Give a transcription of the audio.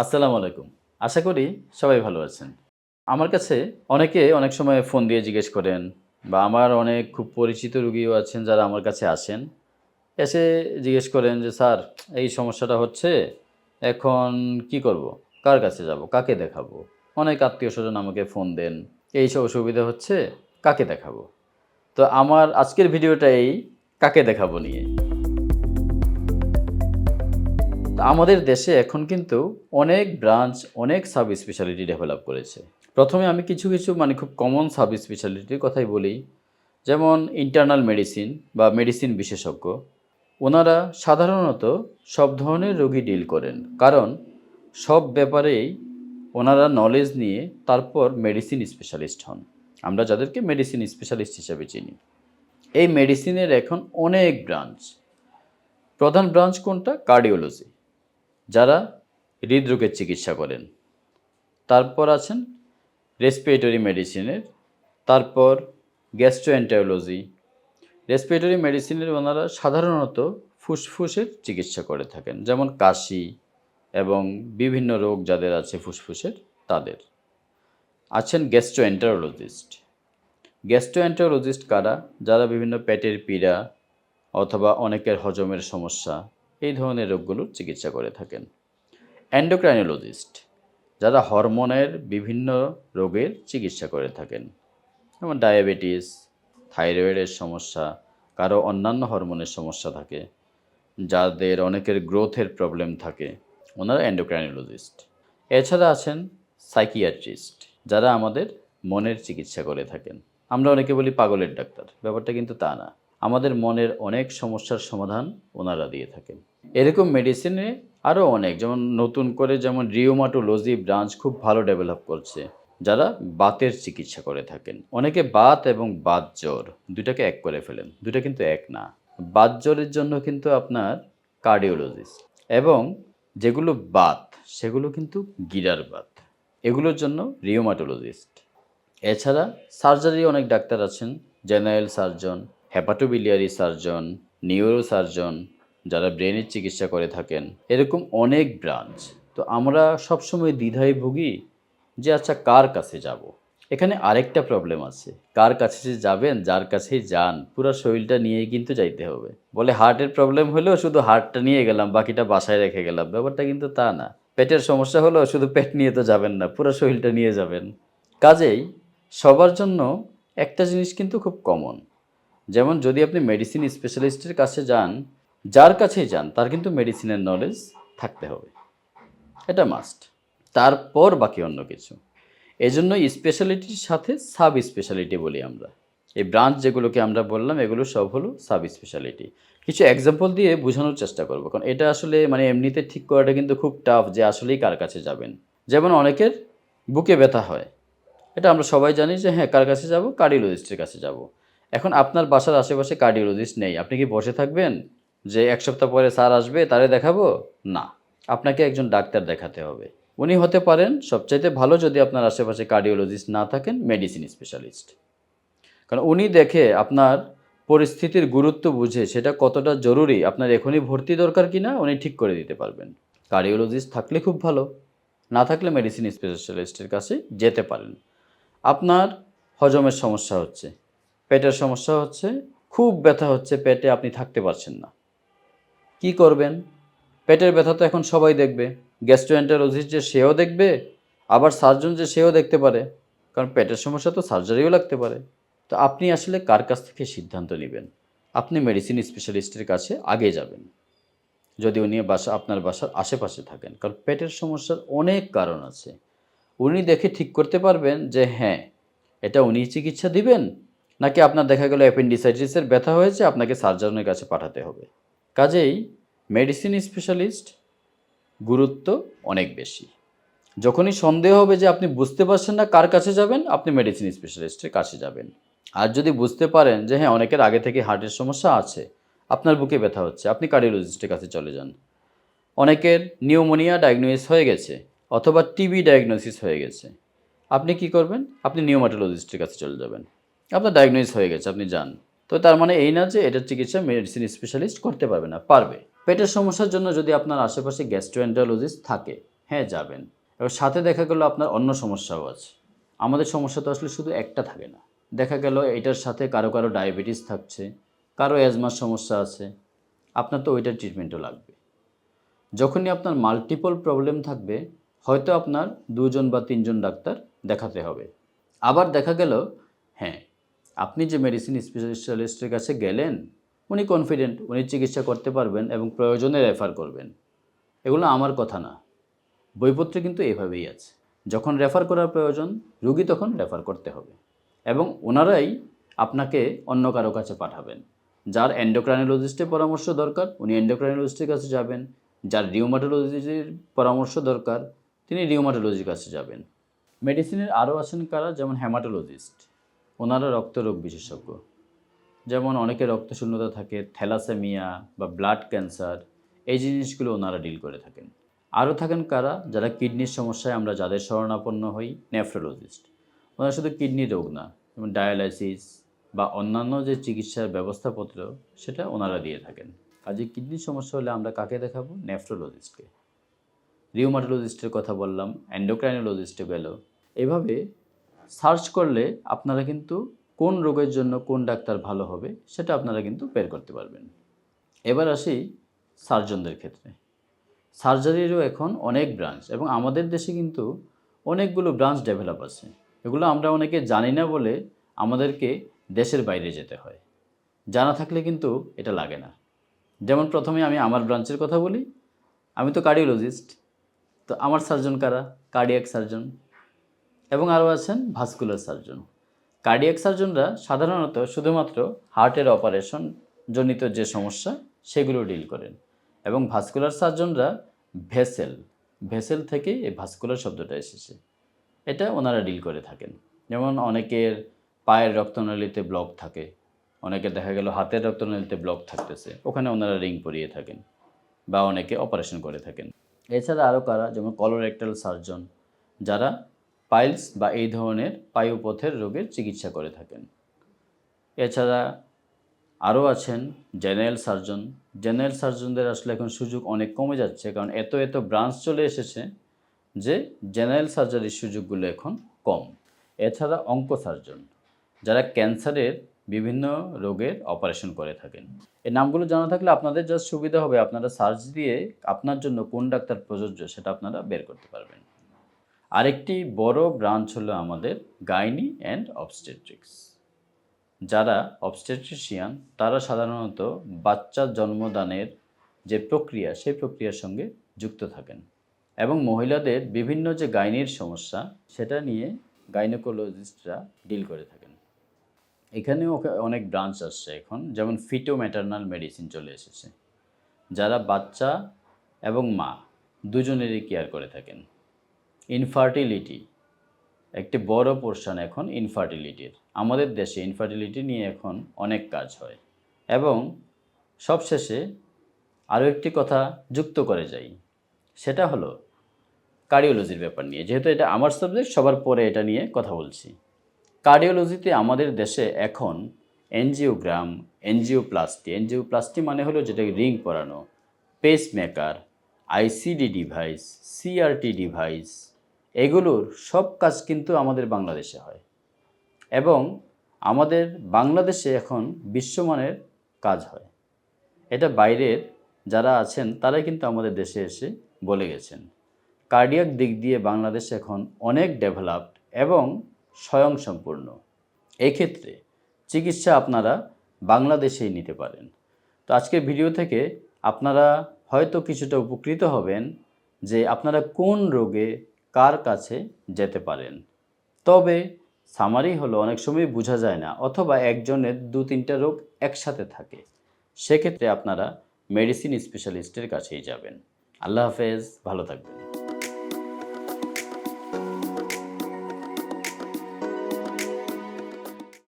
আসসালামু আলাইকুম। আশা করি সবাই ভালো আছেন। আমার কাছে অনেকে অনেক সময় ফোন দিয়ে জিজ্ঞেস করেন বা আমার অনেক খুব পরিচিত রুগীও আছেন যারা আমার কাছে আসেন। এসে জিজ্ঞেস করেন যে, স্যার, এই সমস্যাটা হচ্ছে, এখন কি করব? কার কাছে যাব? কাকে দেখাবো? অনেক আত্মীয় স্বজন আমাকে ফোন দেন, এই সব অসুবিধা হচ্ছে, কাকে দেখাবো? তো আমার আজকের ভিডিওটা এই কাকে দেখাবো নিয়ে। আমাদের দেশে এখন কিন্তু অনেক ব্রাঞ্চ অনেক সাব স্পেশালিটি ডেভেলপ করেছে। প্রথমে আমি কিছু কিছু মানে খুব কমন সাব স্পেশালিটির কথাই বলি, যেমন ইন্টারনাল মেডিসিন বা মেডিসিন বিশেষজ্ঞ। ওনারা সাধারণত সব ধরনের রোগী ডিল করেন, কারণ সব ব্যাপারেই ওনারা নলেজ নিয়ে তারপর মেডিসিন স্পেশালিস্ট হন। আমরা যাদেরকে মেডিসিন স্পেশালিস্ট হিসেবে চিনি। এই মেডিসিনের এখন অনেক ব্রাঞ্চ প্রধান ব্রাঞ্চ কোনটা? কার্ডিওলজি যারা হৃদরোগের চিকিৎসা করেন। তারপর আছেন রেসপিরেটরি মেডিসিনের তারপর গ্যাস্ট্রোএন্টারোলজি রেসপিরেটরি মেডিসিনের ওনারা সাধারণত ফুসফুসের চিকিৎসা করে থাকেন, যেমন কাশি এবং বিভিন্ন রোগ যাদের আছে ফুসফুসের, তাদের। আছেন গ্যাস্ট্রোএন্টারোলজিস্ট গ্যাস্ট্রোএন্টারোলজিস্ট কারা? যারা বিভিন্ন পেটের পীড়া অথবা অনেকের হজমের সমস্যা এই ধরনের রোগগুলোর চিকিৎসা করে থাকেন। অ্যান্ডোক্রাইনোলজিস্ট যারা হরমোনের বিভিন্ন রোগের চিকিৎসা করে থাকেন। যেমন ডায়াবেটিস, থাইরয়েডের সমস্যা, কারও অন্যান্য হরমোনের সমস্যা থাকে, যাদের অনেকের গ্রোথের প্রবলেম থাকে, ওনারা অ্যান্ডোক্রাইনোলজিস্ট এছাড়া আছেন সাইকিয়াট্রিস্ট যারা আমাদের মনের চিকিৎসা করে থাকেন। আমরা অনেকে বলি পাগলের ডাক্তার, ব্যাপারটা কিন্তু তা না। আমাদের মনের অনেক সমস্যার সমাধান ওনারা দিয়ে থাকেন। এরকম মেডিসিনে আরও অনেক, যেমন নতুন করে যেমন রিওমাটোলজি ব্রাঞ্চ খুব ভালো ডেভেলপ করছে, যারা বাতের চিকিৎসা করে থাকেন। অনেকে বাত এবং বাত জ্বর দুটাকে এক করে ফেলেন দুটা কিন্তু এক না। বাত জ্বরের জন্য কিন্তু আপনার কার্ডিওলজিস্ট এবং যেগুলো বাত, সেগুলো কিন্তু গিরার বাত, এগুলোর জন্য রিওমাটোলজিস্ট এছাড়া সার্জারি অনেক ডাক্তার আছেন general surgeon hepatobiliary surgeon neuro surgeon যারা ব্রেনের চিকিৎসা করে থাকেন, এরকম অনেক ব্রাঞ্চ। তো আমরা সবসময় দ্বিধায় ভুগি যে আচ্ছা কার কাছে যাব। এখানে আরেকটা প্রবলেম আছে। কার কাছে যে যাবেন, যার কাছেই যান, পুরো শরীরটা নিয়েই কিন্তু যাইতে হবে। বলে হার্টের প্রবলেম হলেও শুধু হার্টটা নিয়ে গেলাম, বাকিটা বাসায় রেখে গেলাম, ব্যাপারটা কিন্তু তা না। পেটের সমস্যা হলেও শুধু পেট নিয়ে তো যাবেন না, পুরো শরীরটা নিয়ে যাবেন। কাজেই সবার জন্য একটা জিনিস কিন্তু খুব কমন যেমন যদি আপনি মেডিসিন স্পেশালিস্টের কাছে যান যার কাছেই যান, তার কিন্তু মেডিসিনের নলেজ থাকতে হবে। এটা মাস্ট তারপর বাকি অন্য কিছু। এজন্য স্পেশালিটির সাথে সাব স্পেশালিটি বলি আমরা। এই ব্রাঞ্চ যেগুলোকে আমরা বললাম, এগুলো সব হলো সাব স্পেশালিটি কিছু এক্সাম্পল দিয়ে বোঝানোর চেষ্টা করব, কারণ এটা আসলে মানে এমনিতে ঠিক করাটা কিন্তু খুব টাফ যে আসলেই কার কাছে যাবেন। যেমন অনেকের বুকে ব্যথা হয়। এটা আমরা সবাই জানি যে হ্যাঁ কার কাছে যাব? কার্ডিওলজিস্টের কাছে যাব। এখন আপনার বাসার আশেপাশে কার্ডিওলজিস্ট নেই। আপনি কি বসে থাকবেন? যে এক সপ্তাহ পরে স্যার আসবে, তারে দেখাবো? না। আপনাকে একজন ডাক্তার দেখাতে হবে। উনি হতে পারেন, সবচাইতে ভালো যদি আপনার আশেপাশে কার্ডিওলজিস্ট না থাকেন, মেডিসিন স্পেশালিস্ট। কারণ উনি দেখে আপনার পরিস্থিতির গুরুত্ব বুঝে সেটা কতটা জরুরি, আপনার এখনই ভর্তি দরকার কি না উনি ঠিক করে দিতে পারবেন। কার্ডিওলজিস্ট থাকলে খুব ভালো, না থাকলে মেডিসিন স্পেশালিস্টের কাছে যেতে পারেন। আপনার হজমের সমস্যা হচ্ছে, পেটের সমস্যা হচ্ছে, খুব ব্যথা হচ্ছে, পেটে আপনি থাকতে পারছেন না। কি করবেন? পেটের ব্যথা তো এখন সবাই দেখবে। গ্যাস্ট্রোএন্টারোলজিস্ট যে সেও দেখবে, আবার সার্জন যে সেও দেখতে পারে। কারণ পেটের সমস্যা তো সার্জারিও লাগতে পারে। তো আপনি আসলে কার কাছ থেকে সিদ্ধান্ত নেবেন? আপনি মেডিসিন স্পেশালিস্টের কাছে আগে যাবেন। যদি উনি বাসা, আপনার বাসার আশেপাশে থাকেন। কারণ পেটের সমস্যার অনেক কারণ আছে। উনি দেখে ঠিক করতে পারবেন যে হ্যাঁ এটা উনি চিকিৎসা দিবেন, নাকি আপনার দেখা গেল অ্যাপেন্ডিসাইটিসের ব্যথা হয়েছে, আপনাকে সার্জনের কাছে পাঠাতে হবে। কাজেই মেডিসিন স্পেশালিস্ট গুরুত্ব অনেক বেশি। যখনই সন্দেহ হবে যে আপনি বুঝতে পারছেন না কার কাছে যাবেন, আপনি মেডিসিন স্পেশালিস্টের কাছে যাবেন। আর যদি বুঝতে পারেন যে হ্যাঁ অনেকের আগে থেকে হার্টের সমস্যা আছে, আপনার বুকে ব্যথা হচ্ছে, আপনি কার্ডিওলজিস্টের কাছে চলে যান। অনেকের নিউমোনিয়া ডায়াগনোসিস হয়ে গেছে অথবা টিবি ডায়াগনোসিস হয়ে গেছে। আপনি কি করবেন? আপনি নিউমাটোলজিস্টের কাছে চলে যাবেন। আপনার ডায়াগনোসিস হয়ে গেছে, আপনি যান। তো তার মানে এই না যে এটার চিকিৎসা মেডিসিন স্পেশালিস্ট করতে পারবে না, পারবে। পেটের সমস্যার জন্য যদি আপনার আশেপাশে গ্যাস্ট্রোএন্টারোলজিস্ট থাকে হ্যাঁ যাবেন। এবার সাথে দেখা গেল আপনার অন্য সমস্যাও আছে। আমাদের সমস্যা তো আসলে শুধু একটা থাকে না। দেখা গেল এটার সাথে কারও কারও ডায়াবেটিস থাকছে, কারও অ্যাজমার সমস্যা আছে, আপনার তো ওইটার ট্রিটমেন্টও লাগবে। যখনই আপনার মাল্টিপল প্রবলেম থাকবে, হয়তো আপনার দুজন বা তিনজন ডাক্তার দেখাতে হবে। আবার দেখা গেল হ্যাঁ আপনি যে মেডিসিন স্পেশালিস্টের কাছে গেলেন উনি কনফিডেন্ট উনি চিকিৎসা করতে পারবেন এবং প্রয়োজনে রেফার করবেন। এগুলো আমার কথা না। বইপত্রে কিন্তু এভাবেই আছে। যখন রেফার করার প্রয়োজন, রুগী তখন রেফার করতে হবে। এবং ওনারাই আপনাকে অন্য কারও কাছে পাঠাবেন। যার এন্ডোক্রাইনোলজিস্টের পরামর্শ দরকার, উনি এন্ডোক্রাইনোলজিস্টের কাছে যাবেন। যার রিউমাটোলজির পরামর্শ দরকার, তিনি রিউমাটোলজির কাছে যাবেন। মেডিসিনের আরও আছেন কারা? যেমন হ্যামাটোলজিস্ট ওনারা রক্তরোগ বিশেষজ্ঞ। যেমন অনেকে রক্তশূন্যতা থাকে, থ্যালাসেমিয়া বা ব্লাড ক্যান্সার, এই জিনিসগুলো ওনারা ডিল করে থাকেন। আরও থাকেন কারা? যারা কিডনির সমস্যায় আমরা যাদের শরণাপন্ন হই, নেফ্রোলজিস্ট। ওনারা শুধু কিডনি রোগ না, যেমন ডায়ালাইসিস বা অন্যান্য যে চিকিৎসার ব্যবস্থাপত্র, সেটা ওনারা দিয়ে থাকেন। কাজে কিডনির সমস্যা হলে আমরা কাকে দেখাবো? নেফ্রোলজিস্টকে। রিউমাটোলজিস্টের কথা বললাম অ্যান্ডোক্রাইনোলজিস্টে গেল। এভাবে সার্চ করলে আপনারা কিন্তু কোন রোগের জন্য কোন ডাক্তার ভালো হবে সেটা আপনারা কিন্তু বের করতে পারবেন। এবার আসি সার্জনদের ক্ষেত্রে। সার্জারিরও এখন অনেক ব্রাঞ্চ এবং আমাদের দেশে কিন্তু অনেকগুলো ব্রাঞ্চ ডেভেলপ আছে। এগুলো আমরা অনেকে জানি না বলে আমাদেরকে দেশের বাইরে যেতে হয়। জানা থাকলে কিন্তু এটা লাগে না। যেমন প্রথমে আমি আমার ব্রাঞ্চের কথা বলি, আমি তো কার্ডিওলজিস্ট তো আমার সার্জন কারা? Cardiac surgeon. এবং আরও আছেন ভাস্কুলার সার্জন। কার্ডিয়াক সার্জনরা সাধারণত শুধুমাত্র হার্টের অপারেশন জনিত যে সমস্যা, সেগুলো ডিল করেন এবং ভাস্কুলার সার্জনরা ভেসেল ভেসেল থেকেই এই ভাস্কুলার শব্দটা এসেছে। এটা ওনারা ডিল করে থাকেন। যেমন অনেকের পায়ের রক্তনালীতে ব্লক থাকে অনেকে দেখা গেল হাতের রক্তনালীতে ব্লক থাকতেছে, ওখানে ওনারা রিং পরিয়ে থাকেন বা অনেকে অপারেশন করে থাকেন। এছাড়া আরও কারা, যেমন কলোরেক্টাল সার্জন যারা পাইলস বা এই ধরনের পায়ুপথের রোগের চিকিৎসা করে থাকেন। এছাড়া আরও আছেন জেনারেল সার্জন। জেনারেল সার্জনদের আসলে এখন সুযোগ অনেক কমে যাচ্ছে কারণ এত এত ব্রাঞ্চ চলে এসেছে যে জেনারেল সার্জারির সুযোগগুলো এখন কম। এছাড়া অঙ্ক সার্জন যারা ক্যান্সারের বিভিন্ন রোগের অপারেশন করে থাকেন। এই নামগুলো জানা থাকলে আপনাদের যা সুবিধা হবে, আপনারা সার্চ দিয়ে আপনার জন্য কোন ডাক্তার প্রযোজ্য সেটা আপনারা বের করতে পারবেন। আরেকটি বড় ব্রাঞ্চ হলো আমাদের গাইনি অ্যান্ড অবস্টেট্রিক্স যারা অবস্টেট্রিশিয়ান তারা সাধারণত বাচ্চা জন্মদানের যে প্রক্রিয়া, সেই প্রক্রিয়ার সঙ্গে যুক্ত থাকেন এবং মহিলাদের বিভিন্ন যে গাইনির সমস্যা, সেটা নিয়ে গাইনোকোলজিস্টরা ডিল করে থাকেন। এখানেও অনেক ব্রাঞ্চ আসছে এখন, যেমন ফিটো ম্যাটার্নাল মেডিসিন চলে এসেছে। যারা বাচ্চা এবং মা, দুজনেরই কেয়ার করে থাকেন। ইনফার্টিলিটি একটি বড় পোর্শন এখন ইনফার্টিলিটির আমাদের দেশে ইনফার্টিলিটি নিয়ে এখন অনেক কাজ হয় এবং সবশেষে আরও একটি কথা যুক্ত করে যাই, সেটা হলো কার্ডিওলজির ব্যাপার নিয়ে। যেহেতু এটা আমার সাবজেক্ট সবার পরে এটা নিয়ে কথা বলছি। কার্ডিওলজিতে আমাদের দেশে এখন এনজিওগ্রাম এনজিওপ্লাস্টি এনজিওপ্লাস্টি মানে হলো যেটাকে রিং পরানো pace pacemaker ICD device CRT device এগুলোর সব কাজ কিন্তু আমাদের বাংলাদেশে হয়। এবং আমাদের বাংলাদেশে এখন বিশ্বমানের কাজ হয়। এটা বাইরের যারা আছেন, তারাই কিন্তু আমাদের দেশে এসে বলে গেছেন। কার্ডিয়াক দিক দিয়ে বাংলাদেশ এখন অনেক ডেভেলপড এবং স্বয়ংসম্পূর্ণ। এক্ষেত্রে চিকিৎসা আপনারা বাংলাদেশেই নিতে পারেন। তো আজকের ভিডিও থেকে আপনারা হয়তো কিছুটা উপকৃত হবেন যে আপনারা কোন রোগে কার কাছে যেতে পারেন? তবে সামারি হলো, অনেক সময় বোঝা যায় না, অথবা একজনের দু তিনটা রোগ একসাথে থাকে। সেক্ষেত্রে আপনারা মেডিসিন স্পেশালিস্টের কাছেই যাবেন। আল্লাহ হাফেজ, ভালো থাকবেন।